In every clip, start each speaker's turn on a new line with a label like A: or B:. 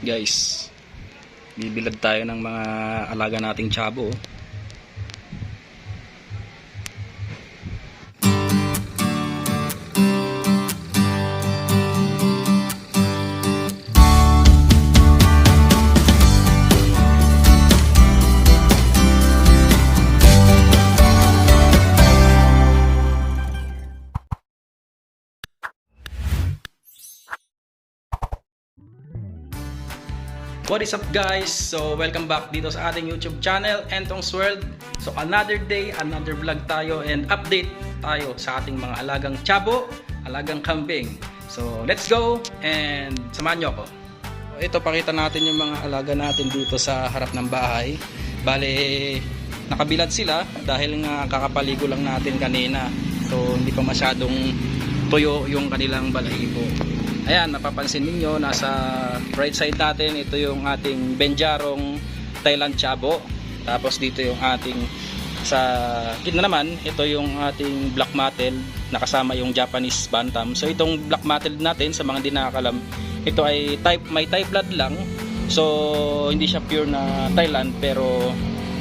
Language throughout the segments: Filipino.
A: guys bibilad tayo ng mga alaga nating tsabo. What is up guys? So welcome back dito sa ating YouTube channel Entong's World. So another day, another vlog tayo and update tayo sa ating mga alagang tsabo, alagang kambing. So let's go and samahan nyo ako. Ito pakita natin yung mga alaga natin dito sa harap ng bahay. Bale, nakabilad sila dahil nga kakapaligo lang natin kanina. So hindi pa masyadong tuyo yung kanilang balahibo. Ayan, napapansin ninyo, nasa right side natin, ito yung ating Benjarong Thailand Chabo. Tapos dito yung ating sa gitna naman, ito yung ating Black Matted nakasama yung Japanese Bantam. So itong Black Matted natin sa mga hindi ito ay type may type blood lang. So hindi siya pure na Thailand pero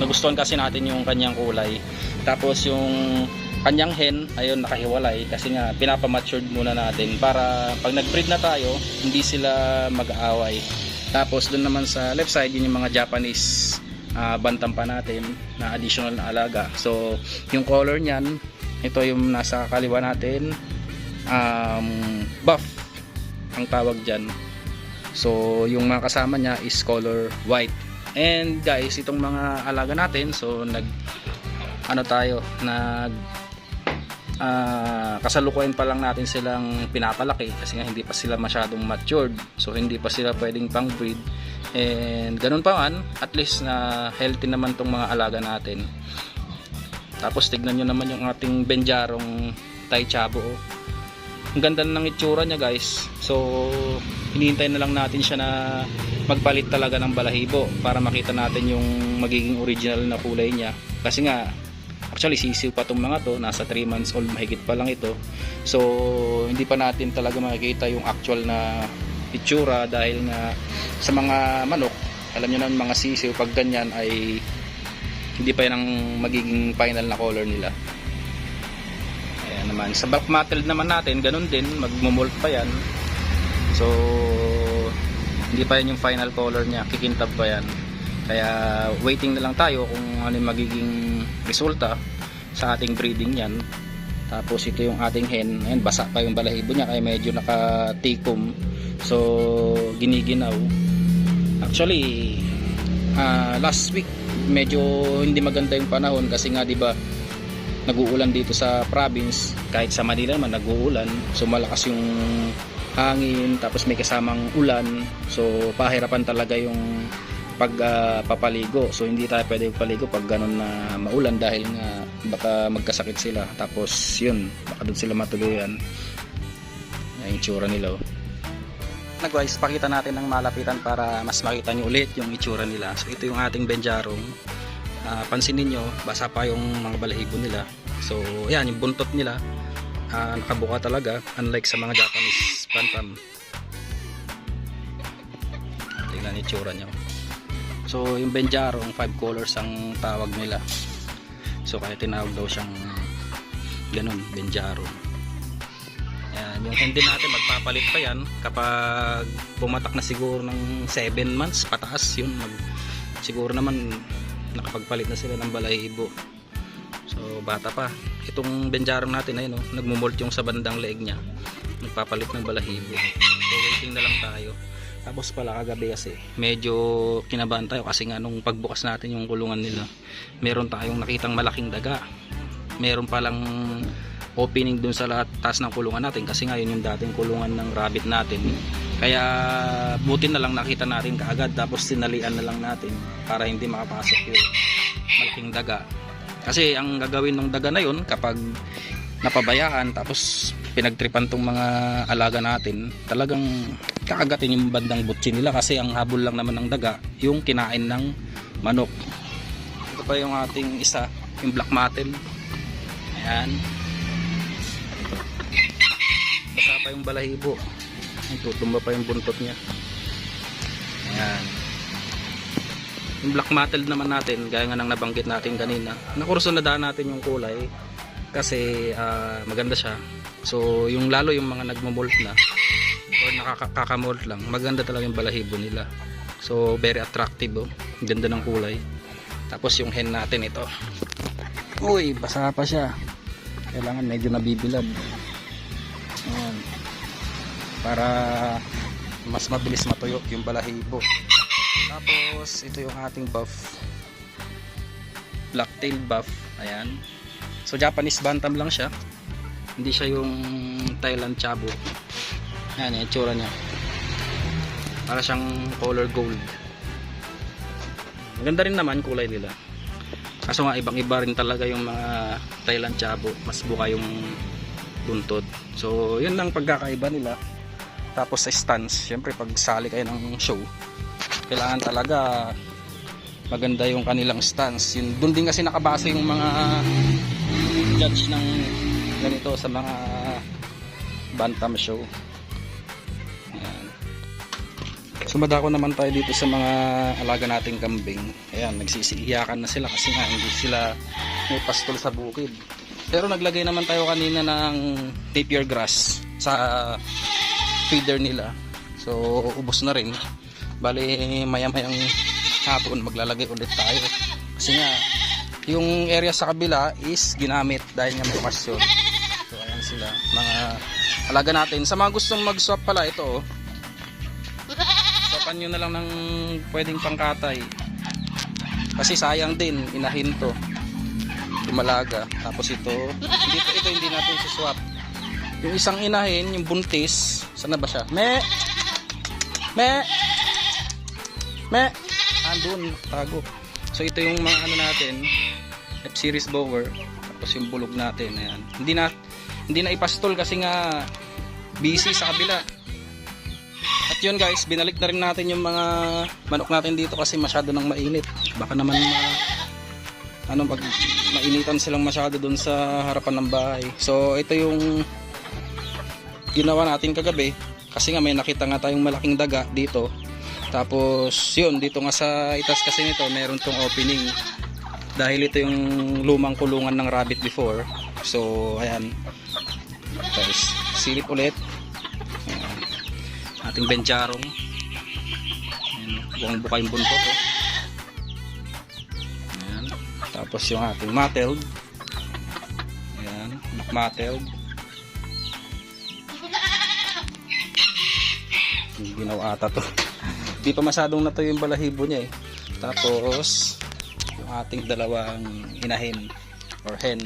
A: nagustuhan kasi natin yung kanyang kulay. Tapos yung kanyang hen ayun nakahiwalay kasi nga pinapamatured muna natin para pag nag-breed na tayo hindi sila mag-aaway. Tapos doon naman sa left side yun yung mga Japanese ah, bantam pa natin na additional na alaga. So yung color niyan ito yung nasa kaliwa natin. Um, buff ang tawag dyan. So yung mga kasama niya is color white. And guys itong mga alaga natin so nag ano tayo nag ah, kasalukuyan pa lang natin silang pinapalaki kasi nga hindi pa sila masyadong matured. So hindi pa sila pwedeng pang breed and ganun pa man at least na healthy naman tong mga alaga natin. Tapos tignan nyo naman yung ating benjarong Thai Chabo. Ang ganda ng itsura niya guys. So hinihintay na lang natin siya na magpalit talaga ng balahibo para makita natin yung magiging original na kulay niya. Kasi nga actually sisiw pa tong mga to. Nasa 3 months old mahigit pa lang ito. So hindi pa natin talaga makikita yung actual na itsura dahil nga sa mga manok alam nyo na mga sisiw pag ganyan ay hindi pa yan ang magiging final na color nila. Ayan naman. Sa back mattled naman natin ganun din. Magmumolt pa yan. So hindi pa yan yung final color niya. Kikintab pa yan. Kaya waiting na lang tayo kung ano yung magiging resulta sa ating breeding yan. Tapos ito yung ating hen. Ayan, basa pa yung balahibo niya kaya medyo nakatikom. So, giniginaw. Actually, ah, last week medyo hindi maganda yung panahon kasi nga 'di ba nag-uulan dito sa province kahit sa Manila naman nag-uulan so malakas yung hangin tapos may kasamang ulan so pahirapan talaga yung pag ah, papaligo. So hindi tayo pwede paligo pag ganun na maulan dahil nga baka magkasakit sila. Tapos yun, baka doon sila matuluyan. Yan yung itsura nila. Oh. Na guys, pakita natin ng malapitan para mas makita nyo ulit yung itsura nila. So ito yung ating benjarong. Ah, pansinin nyo, basa pa yung mga balahibo nila. So yan, yung buntot nila. ah, nakabuka talaga unlike sa mga Japanese bantam. Tingnan itsura nyo. So yung Benjarong 5 colors ang tawag nila. So kaya tinawag daw siyang ganun, Benjaro. Yan, yung hindi natin magpapalit pa yan kapag pumatak na siguro ng 7 months pataas yun mag, siguro naman nakapagpalit na sila ng balahibo. So bata pa. Itong Benjarong natin ayun, no, nagmumolt yung sa bandang leeg niya. Nagpapalit ng balahibo. So waiting na lang tayo. Tapos pala kagabi kasi medyo kinabahan tayo kasi nga nung pagbukas natin yung kulungan nila meron tayong nakitang malaking daga. Meron palang opening dun sa lahat taas ng kulungan natin kasi nga yun yung dating kulungan ng rabbit natin. Kaya buti na lang nakita natin kaagad tapos sinalian na lang natin para hindi makapasok yung malaking daga. Kasi ang gagawin ng daga na yun kapag napabayaan tapos pinagtripan tong mga alaga natin talagang kakagatin yung bandang butsi nila kasi ang habol lang naman ng daga yung kinain ng manok. Ito pa yung ating isa yung black mattel ayan. Basa pa yung balahibo. Tutumba pa yung buntot niya. Ayan. Yung black mottled naman natin, gaya nga ng nabanggit natin kanina. Nakurso na daan natin yung kulay kasi ah, maganda siya. So, yung lalo yung mga nagmo-molt na or nakakamolt lang, maganda talaga yung balahibo nila. So, very attractive oh. Ganda ng kulay. Tapos yung hen natin ito. Uy, basa pa siya. Kailangan medyo nabibilad. Ayan. Para mas mabilis matuyo yung balahibo. Tapos, ito yung ating buff. Blacktail buff. Ayan. So, Japanese bantam lang siya. Hindi siya yung Thailand Chabo. Ayan, yung tsura niya. Para siyang color gold. Maganda rin naman kulay nila. Kaso nga, ibang-iba rin talaga yung mga Thailand Chabo. Mas buka yung buntod. So, yun lang pagkakaiba nila. Tapos sa stance, syempre pag sali kayo ng show, kailangan talaga maganda yung kanilang stance. Yun, doon din kasi nakabase yung mga judge ng ganito sa mga bantam show. Ayan. Sumadako naman tayo dito sa mga alaga nating kambing. Ayan, nagsisiiyakan na sila kasi nga hindi sila may pastol sa bukid. Pero naglagay naman tayo kanina ng napier grass sa feeder nila. So, ubos na rin. Bali, maya-mayang hapon maglalagay ulit tayo. Kasi nga, yung area sa kabila is ginamit dahil nga may pasyon. So, ayan sila. Mga alaga natin. Sa mga gustong mag-swap pala, ito oh. Swapan nyo na lang ng pwedeng pangkatay. Kasi sayang din, inahin to. Lumalaga. Tapos ito, hindi ito, ito hindi natin swap. Yung isang inahin, yung buntis, saan na ba siya? Me! Me! Me! Andun, tago. So ito yung mga ano natin, F-series bower. Tapos yung bulog natin, ayan. Hindi na, hindi na ipastol kasi nga busy sa kabila. At yun guys, binalik na rin natin yung mga manok natin dito kasi masyado nang mainit. Baka naman ma, ano pag mainitan silang masyado dun sa harapan ng bahay. So ito yung ginawa natin kagabi kasi nga may nakita nga tayong malaking daga dito. Tapos yun, dito nga sa itas kasi nito meron tong opening dahil ito yung lumang kulungan ng rabbit before. So ayan. Tapos silip ulit. Ayan. Ating benjarong. Ayan, buwang buka yung buntot. Oh. Ayan. Tapos yung ating mattled. Ayan, mattled. Ginaw ata to. Di pa masyadong na to yung balahibo niya eh. Tapos, ating dalawang inahin or hen.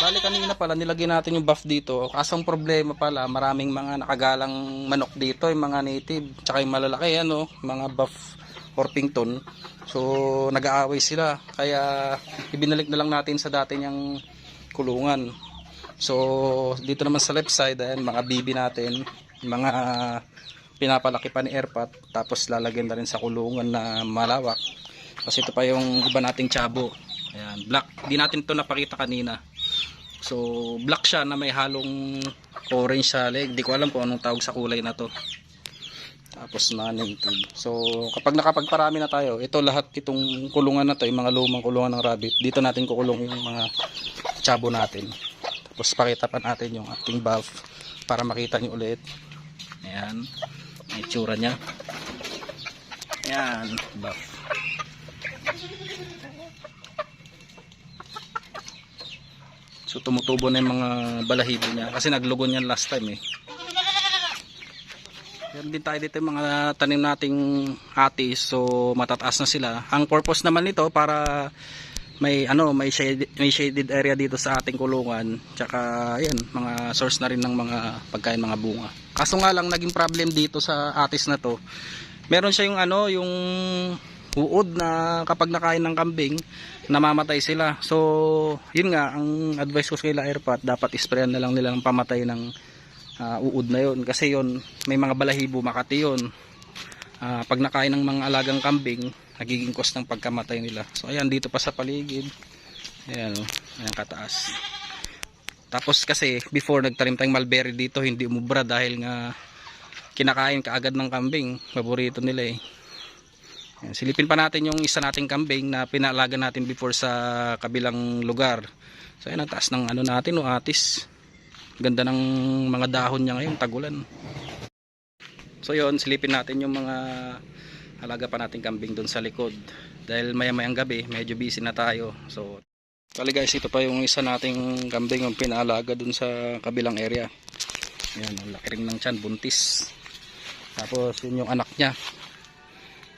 A: Bali kanina pala nilagyan natin yung buff dito. Kasang problema pala, maraming mga nakagalang manok dito, yung mga native, tsaka yung malalaki ano, mga buff Orpington. So nag-aaway sila. Kaya ibinalik na lang natin sa dati niyang kulungan. So dito naman sa left side, ayan, mga bibi natin, mga pinapalaki pa ni Airpat tapos lalagyan na rin sa kulungan na malawak kasi ito pa yung iba nating chabo ayan black. Di natin to napakita kanina. So black siya na may halong orange sa leg. Di ko alam kung anong tawag sa kulay na to. Tapos na native so kapag nakapagparami na tayo ito lahat itong kulungan na to yung mga lumang kulungan ng rabbit dito natin kukulong yung mga chabo natin. Tapos pakita pa natin yung ating buff para makita nyo ulit. Ayan ang itsura niya. Ayan buff so tumutubo na yung mga balahibo niya kasi naglugo niyan last time eh Meron din tayo dito yung mga tanim nating atis so matataas na sila. Ang purpose naman nito para may ano may shaded, may shaded area dito sa ating kulungan. Tsaka ayan, mga source na rin ng mga pagkain mga bunga. Kaso nga lang naging problem dito sa atis na to. Meron siya yung ano yung uod na kapag nakain ng kambing namamatay sila. So, yun nga ang advice ko sa kila airpot dapat isprayan na lang nila ng pamatay ng uh, uod na yon kasi yon may mga balahibo makati yon uh, pag nakain ng mga alagang kambing nagiging cost ng pagkamatay nila so ayan dito pa sa paligid ayan ayan kataas tapos kasi before nagtanim tayong mulberry dito hindi umubra dahil nga kinakain kaagad ng kambing. Paborito nila eh. Silipin pa natin yung isa nating kambing na pinalaga natin before sa kabilang lugar. So ayan ang taas ng ano natin o atis. Ganda ng mga dahon niya ngayon, tagulan. So yun, silipin natin yung mga alaga pa nating kambing doon sa likod. Dahil maya mayang gabi, medyo busy na tayo. So, kali guys, ito pa yung isa nating kambing yung pinaalaga doon sa kabilang area. Ayan, ang laki rin ng tiyan, buntis. Tapos yun yung anak niya.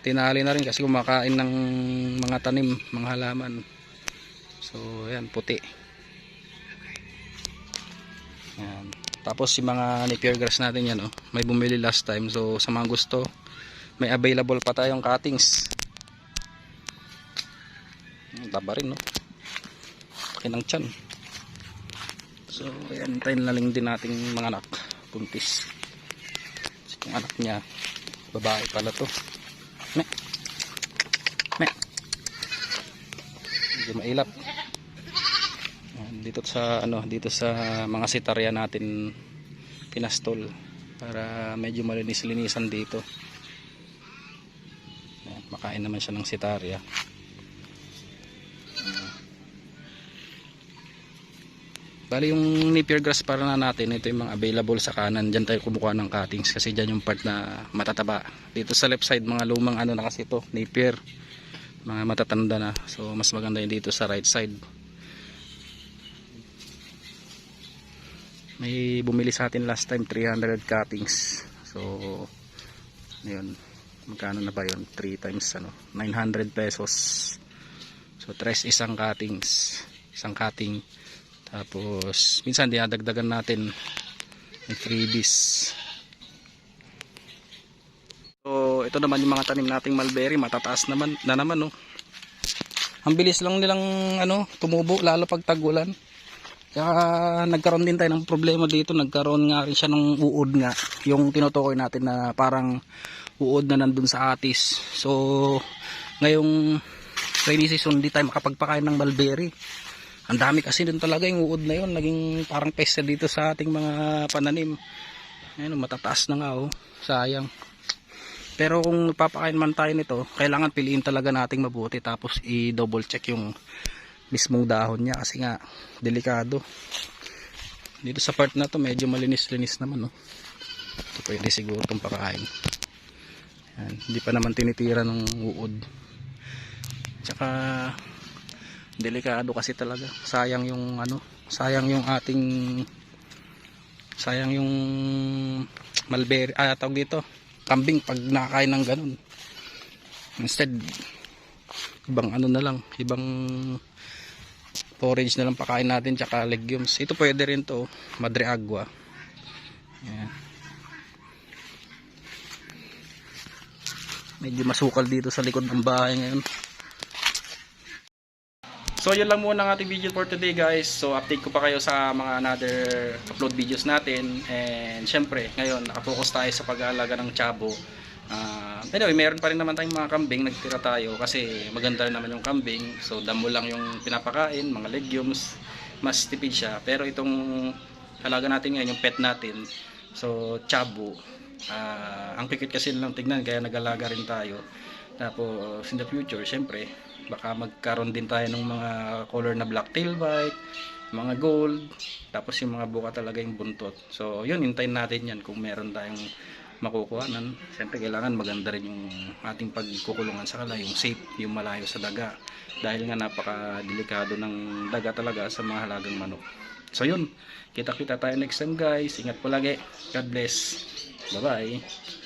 A: Tinali na rin kasi kumakain ng mga tanim, mga halaman. So, ayan, puti. Ayan. Tapos yung mga napier grass natin yan, oh, may bumili last time. So, sa mga gusto, may available pa tayong cuttings. Taba rin, no? Laki ng tiyan. So, ayan, tayo na din nating mga anak. Puntis. Yung anak niya, babae pala to. Me. Me. Medyo mailap. Dito sa ano, dito sa mga sitarya natin pinastol para medyo malinis-linisan dito. Makain naman siya ng sitarya. Bali yung napier grass para na natin, ito yung mga available sa kanan. Diyan tayo kumukuha ng cuttings kasi dyan yung part na matataba. Dito sa left side, mga lumang ano na kasi ito, napier. Mga matatanda na. So mas maganda yung dito sa right side. May bumili sa atin last time 300 cuttings. So yun. Magkano na ba yun? 3 times ano, 900 pesos. So tres isang cuttings. Isang cutting. Tapos, minsan dinadagdagan natin ng freebies. So, ito naman yung mga tanim nating mulberry, matataas naman na naman no. Ang bilis lang nilang ano, tumubo lalo pag tagulan. Kaya nagkaroon din tayo ng problema dito, nagkaroon nga rin siya ng uod nga, yung tinutukoy natin na parang uod na nandun sa atis. So, ngayong rainy season, di tayo makapagpakain ng mulberry. Ang dami kasi dun talaga yung uod na yun. Naging parang pesta dito sa ating mga pananim. Ayun, matataas na nga oh. Sayang. Pero kung papakain man tayo nito, kailangan piliin talaga nating mabuti. Tapos i-double check yung mismong dahon niya. Kasi nga, delikado. Dito sa part na to, medyo malinis-linis naman oh. Ito pwede siguro itong pakain. Yan. Hindi pa naman tinitira ng uod. Tsaka delikado kasi talaga. Sayang yung ano sayang yung ating sayang yung mulberry ah tawag dito kambing pag nakakain ng ganun. Instead ibang ano na lang ibang forage na lang pakain natin tsaka legumes. Ito pwede rin to madre agua. Yan. medyo masukal dito sa likod ng bahay ngayon So yun lang muna ang ating video for today guys. So update ko pa kayo sa mga another upload videos natin. And syempre ngayon nakafocus tayo sa pag-aalaga ng chabo. Uh, anyway, meron pa rin naman tayong mga kambing. Nagtira tayo kasi maganda rin naman yung kambing. So damo lang yung pinapakain, mga legumes. Mas tipid siya. Pero itong alaga natin ngayon, yung pet natin. So chabo. Uh, ang pikit kasi nilang tignan kaya nag-alaga rin tayo. Tapos in the future, syempre, baka magkaroon din tayo ng mga color na black tail white, mga gold, tapos yung mga buka talaga yung buntot. So, yun, hintayin natin yan kung meron tayong makukuhanan. Siyempre, kailangan maganda rin yung ating pagkukulungan sa kala, yung safe, yung malayo sa daga. Dahil nga napaka-delikado ng daga talaga sa mga halagang manok. So, yun. Kita-kita tayo next time guys. Ingat po lagi. God bless. Bye-bye.